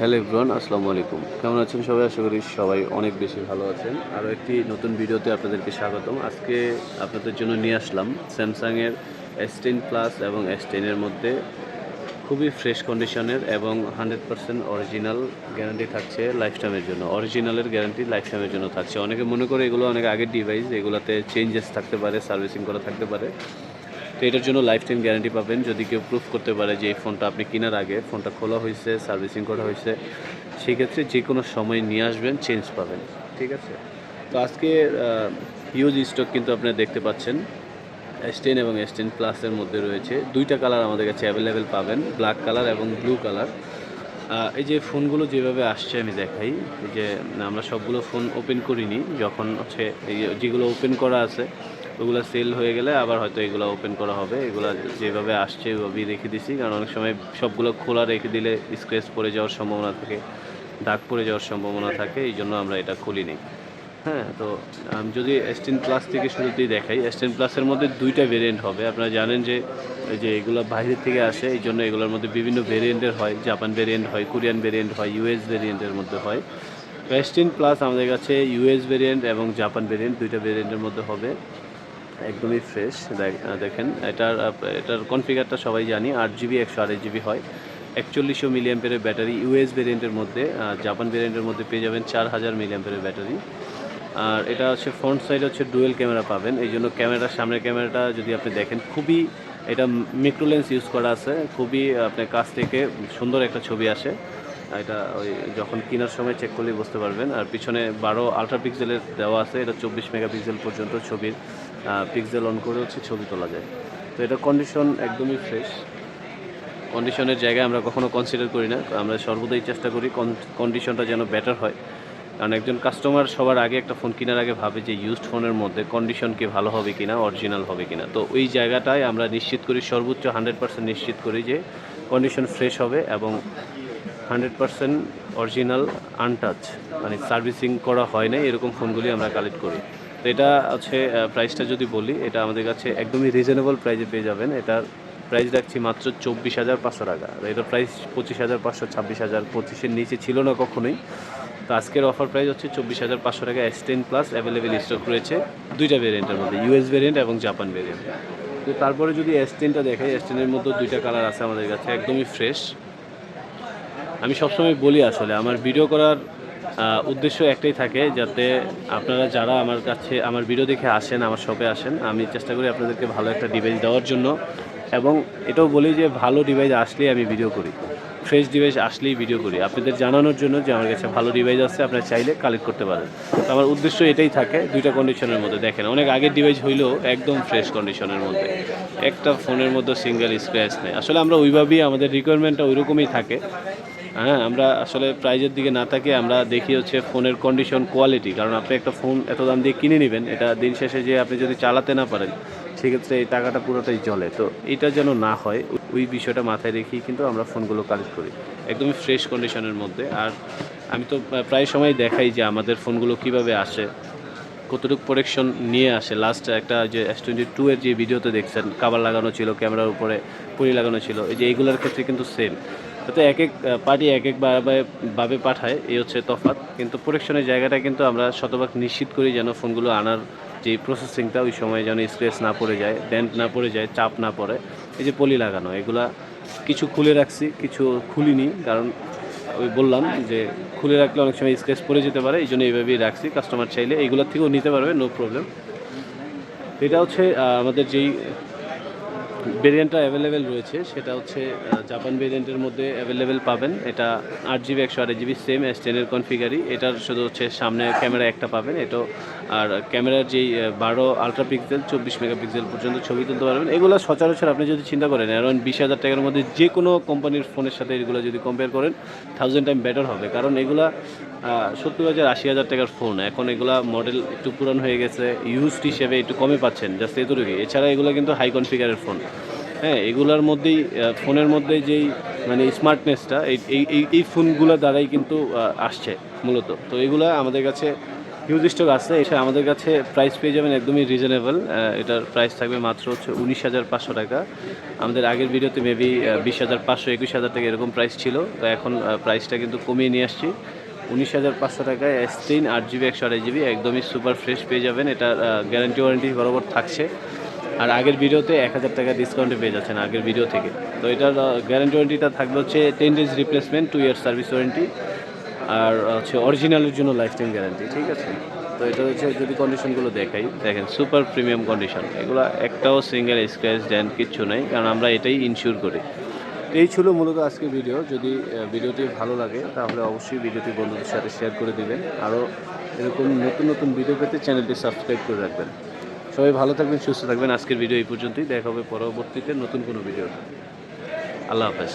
Hello everyone, আসসালামু আলাইকুম। কেমন আছেন সবাই? আশা করি সবাই অনেক বেশি ভালো আছেন। আরও একটি নতুন ভিডিওতে আপনাদেরকে স্বাগতম। আজকে আপনাদের জন্য নিয়ে আসলাম স্যামসাংয়ের এস টেন প্লাস এবং এস টেনের মধ্যে খুবই ফ্রেশ কন্ডিশনের এবং হান্ড্রেড পার্সেন্ট অরিজিনাল গ্যারান্টি থাকছে লাইফ টাইমের জন্য। অরিজিনালের গ্যারান্টি লাইফ টাইমের জন্য থাকছে। অনেকে মনে করে এগুলো অনেক আগের ডিভাইস এগুলোতে চেঞ্জেস থাকতে পারে সার্ভিসিং করা থাকতে পারে। তো এটার জন্য লাইফ টাইম গ্যারান্টি পাবেন। যদি কেউ প্রুফ করতে পারে যে এই ফোনটা আপনি কেনার আগে ফোনটা খোলা হয়েছে সার্ভিসিং করা হয়েছে, সেক্ষেত্রে যে কোনো সময় নিয়ে আসবেন চেঞ্জ পাবেন। ঠিক আছে? তো আজকে হিউজ স্টক কিন্তু আপনারা দেখতে পাচ্ছেন। এস টেন এবং এস টেন প্লাসের মধ্যে রয়েছে। দুইটা কালার আমাদের কাছে অ্যাভেলেবেল পাবেন ব্ল্যাক কালার এবং ব্লু কালার এই যে ফোনগুলো যেভাবে আসছে, আমি দেখাই। এই যে আমরা সবগুলো ফোন ওপেন করিনি, যখন হচ্ছে এই যেগুলো ওপেন করা আছে ওগুলো সেল হয়ে গেলে আবার হয়তো এগুলো ওপেন করা হবে। এগুলো যেভাবে আসছে ওইভাবেই রেখে দিছি। কারণ অনেক সময় সবগুলো খোলা রেখে দিলে স্ক্র্যাচ পড়ে যাওয়ার সম্ভাবনা থাকে, দাগ পড়ে যাওয়ার সম্ভাবনা থাকে, এই জন্য আমরা এটা খুলিনি। হ্যাঁ তো আমি যদি এসটেন প্লাস থেকে শুরুতেই দেখাই এসটেন প্লাসের মধ্যে দুইটা ভেরিয়েন্ট হবে। আপনারা জানেন যে যে এগুলো বাইরের থেকে আসে, এই জন্য এগুলোর মধ্যে বিভিন্ন ভেরিয়েন্টের হয়। জাপান ভেরিয়েন্ট হয় কোরিয়ান ভেরিয়েন্ট হয় ইউএস ভেরিয়েন্টের মধ্যে হয়। এসটেন প্লাস আমাদের কাছে ইউএস ভেরিয়েন্ট এবং জাপান ভেরিয়েন্ট দুইটা ভেরিয়েন্টের মধ্যে হবে। একদমই ফ্রেশ দেখেন, এটার এটার কনফিগারটা সবাই জানি, আট জিবি একশো আড়াই জিবি হয়। একচল্লিশশো মিলিয়াম্পের ব্যাটারি ইউএস ভেরিয়েন্টের মধ্যে জাপান ভেরিয়েন্টের মধ্যে পেয়ে যাবেন চার হাজার মিলিয়াম্পের ব্যাটারি আর এটা হচ্ছে ফ্রন্ট সাইড হচ্ছে ডুয়েল ক্যামেরা পাবেন, এই জন্য ক্যামেরার সামনের ক্যামেরাটা যদি আপনি দেখেন, খুবই এটা মিক্রো লেন্স ইউজ করা আছে, খুবই আপনার কাছ থেকে সুন্দর একটা ছবি আসে। এটা ওই যখন কেনার সময় চেক করলেই বুঝতে পারবেন। আর পিছনে বারো আলট্রা পিক্সেলের দেওয়া আছে, এটা চব্বিশ মেগাপিক্সেল পর্যন্ত ছবির। পিক্সেল অন করে হচ্ছে ছবি তোলা যায়। তো এটা কন্ডিশন একদমই ফ্রেশ কন্ডিশনের জায়গায় আমরা কখনো কনসিডার করি না। আমরা সর্বদাই চেষ্টা করি কন্ডিশনটা যেন বেটার হয়। কারণ একজন কাস্টমার সবার আগে একটা ফোন কেনার আগে ভাবে যে ইউজড ফোনের মধ্যে কন্ডিশন কি ভালো হবে কিনা অরিজিনাল হবে কিনা। তো ওই জায়গাটায় আমরা নিশ্চিত করি, সর্বোচ্চ হান্ড্রেড পার্সেন্ট নিশ্চিত করি যে কন্ডিশন ফ্রেশ হবে এবং হান্ড্রেড পার্সেন্ট অরিজিনাল আনটাচ মানে সার্ভিসিং করা হয় না এরকম ফোনগুলি আমরা কালেক্ট করি। তো এটা হচ্ছে প্রাইসটা যদি বলি, এটা আমাদের কাছে একদমই রিজনেবল প্রাইসে পেয়ে যাবেন। এটার প্রাইস রাখছি মাত্র চব্বিশ হাজার পাঁচশো টাকা। এটার প্রাইস পঁচিশ হাজার পাঁচশো, ছাব্বিশ হাজার পঁচিশের নিচে ছিল না কখনোই। তো আজকের অফার প্রাইস হচ্ছে চব্বিশ হাজার পাঁচশো টাকা। S ten plus available stock রয়েছে দুইটা ভেরিয়েন্টের মধ্যে ইউএস ভেরিয়েন্ট এবং জাপান ভেরিয়েন্ট তো তারপরে যদি এস টেনটা দেখাই এস টেনের মধ্যে দুইটা কালার আছে আমাদের কাছে, একদমই ফ্রেশ আমি সবসময় বলি আসলে, আমার ভিডিও করার উদ্দেশ্য একটাই থাকে যাতে আপনারা যারা আমার কাছে আমার ভিডিও দেখে আসেন, আমার শপে আসেন, আমি চেষ্টা করি আপনাদেরকে ভালো একটা ডিভাইস দেওয়ার জন্য। এবং এটাও বলি যে ভালো ডিভাইস আসলেই আমি ভিডিও করি। ফ্রেশ ডিভাইস আসলেই ভিডিও করি। আপনাদের জানানোর জন্য যে আমার কাছে ভালো ডিভাইস আছে, আপনারা চাইলে কালেক্ট করতে পারেন। তো আমার উদ্দেশ্য এটাই থাকে, দুইটা কন্ডিশনের মধ্যে। দেখেন, অনেক আগের ডিভাইস হইলেও একদম ফ্রেশ কন্ডিশনের মধ্যে। একটা ফোনের মধ্যে সিঙ্গেল স্ক্র্যাচ নেই। আসলে আমরা ওইভাবেই আমাদের রিকোয়ারমেন্টটা ওইরকমই থাকে। হ্যাঁ আমরা আসলে প্রাইজের দিকে না তাকিয়ে আমরা দেখি হচ্ছে ফোনের কন্ডিশন কোয়ালিটি কারণ আপনি একটা ফোন এত দাম দিয়ে কিনে নেবেন, এটা দিন শেষে যে আপনি যদি চালাতে না পারেন, সেক্ষেত্রে এই টাকাটা পুরোটাই চলে তো এটা যেন না হয়, ওই বিষয়টা মাথায় রেখেই কিন্তু আমরা ফোনগুলো কালেক্ট করি। একদমই ফ্রেশ কন্ডিশনের মধ্যে। আর আমি তো প্রায় সময় দেখাই যে আমাদের ফোনগুলো কীভাবে আসে, কতটুকু প্রোটেকশন নিয়ে আসে। লাস্ট একটা যে এস টোয়েন্টি টু এর যে ভিডিওতে দেখছেন, কাবার লাগানো ছিল, ক্যামেরার উপরে পুরি লাগানো ছিল, এই যে এইগুলোর ক্ষেত্রে কিন্তু সেম তো এক এক পার্টি এক এক ভাবে- পাঠায়, এই হচ্ছে তফাৎ। কিন্তু প্রোটেকশনের জায়গাটা কিন্তু আমরা শতভাগ নিশ্চিত করি যেন ফোনগুলো আনার যে প্রসেসিংটা ওই সময় যেন স্ক্রেচ না পড়ে যায় ডেন্ট না পড়ে যায়, চাপ না পড়ে। এই যে পলি লাগানো, এগুলা কিছু খুলে রাখছি, কিছু খুলিনি, কারণ ওই বললাম যে খুলে রাখলে অনেক সময় স্ক্রেচ পড়ে যেতে পারে এই জন্য এইভাবেই রাখছি। কাস্টমার চাইলে এইগুলোর থেকেও নিতে পারবে নো প্রবলেম এটা হচ্ছে আমাদের যেই ভেরিয়েন্টটা অ্যাভেলেবেল রয়েছে, সেটা হচ্ছে জাপান ভেরিয়েন্টের মধ্যে অ্যাভেলেবেল পাবেন। এটা আট জিবি একশো আট জিবি সেম এস টেনের কনফিগারি এটার শুধু হচ্ছে সামনে ক্যামেরা একটা পাবেন। এটাও আর ক্যামেরার যেই বারো আলট্রা পিক্সেল চব্বিশ মেগাপিক্সেল পর্যন্ত ছবি তুলতে পারবেন। এগুলো সচরাচর আপনি যদি চিন্তা করেন অ্যারাউন্ড বিশ হাজার টাকার মধ্যে যে কোনো কোম্পানির ফোনের সাথে এগুলো যদি কম্পেয়ার করেন থাউজেন্ড টাইম বেটার হবে। কারণ এগুলা সত্তর হাজার, আশি হাজার টাকার ফোন এখন এগুলা মডেল একটু পুরান হয়ে গেছে ইউজড হিসেবে একটু কমে পাচ্ছেন জাস্ট এতটুকুই। এছাড়া এগুলো কিন্তু হাই কনফিগারের ফোন হ্যাঁ এগুলোর মধ্যেই ফোনের মধ্যে যেই মানে স্মার্টনেসটা এই এই, এই- এই ফোনগুলো দ্বারাই কিন্তু আসছে, মূলত। তো এগুলো আমাদের কাছে হিউজ স্টক আছে, এটা আমাদের কাছে প্রাইস পেয়ে যাবেন একদমই রিজনেবল এটার প্রাইস থাকবে মাত্র হচ্ছে উনিশ হাজার পাঁচশো টাকা। আমাদের আগের ভিডিওতে মেবি বিশ হাজার পাঁচশো, একুশ হাজার টাকা এরকম প্রাইস ছিল, তো এখন প্রাইসটা কিন্তু কমিয়ে নিয়ে আসছি। উনিশ হাজার পাঁচশো টাকায় তিন আট জিবি একশো আড়াই জিবি একদমই সুপার ফ্রেশ পেয়ে যাবেন এটা গ্যারান্টি ওয়ারেন্টি বরাবর থাকছে। আর আগের ভিডিওতে এক হাজার টাকা ডিসকাউন্টে পেয়ে যাচ্ছেন আগের ভিডিও থেকে। তো এটার গ্যারান্টি ওয়ারেন্টিটা থাকবে হচ্ছে ten days replacement two year service warranty আর হচ্ছে অরিজিনালের জন্য লাইফ টাইম গ্যারান্টি ঠিক আছে? তো এটা হচ্ছে যদি কন্ডিশনগুলো দেখাই, দেখেন সুপার প্রিমিয়াম কন্ডিশন এগুলো একটাও সিঙ্গেল স্ক্র্যাচ ড্যান্ড কিচ্ছু নেই, কারণ আমরা এটাই ইনশিওর করি। এই ছিল মূলত আজকের ভিডিও যদি ভিডিওটি ভালো লাগে, তাহলে অবশ্যই ভিডিওটি বন্ধুদের সাথে শেয়ার করে দিবেন। আরও এরকম নতুন নতুন ভিডিও পেতে চ্যানেলটি সাবস্ক্রাইব করে রাখবেন। সবাই ভালো থাকবেন, সুস্থ থাকবেন। আজকের ভিডিও এই পর্যন্তই। দেখা হবে পরবর্তীতে নতুন কোনো ভিডিও আল্লাহ হাফেজ।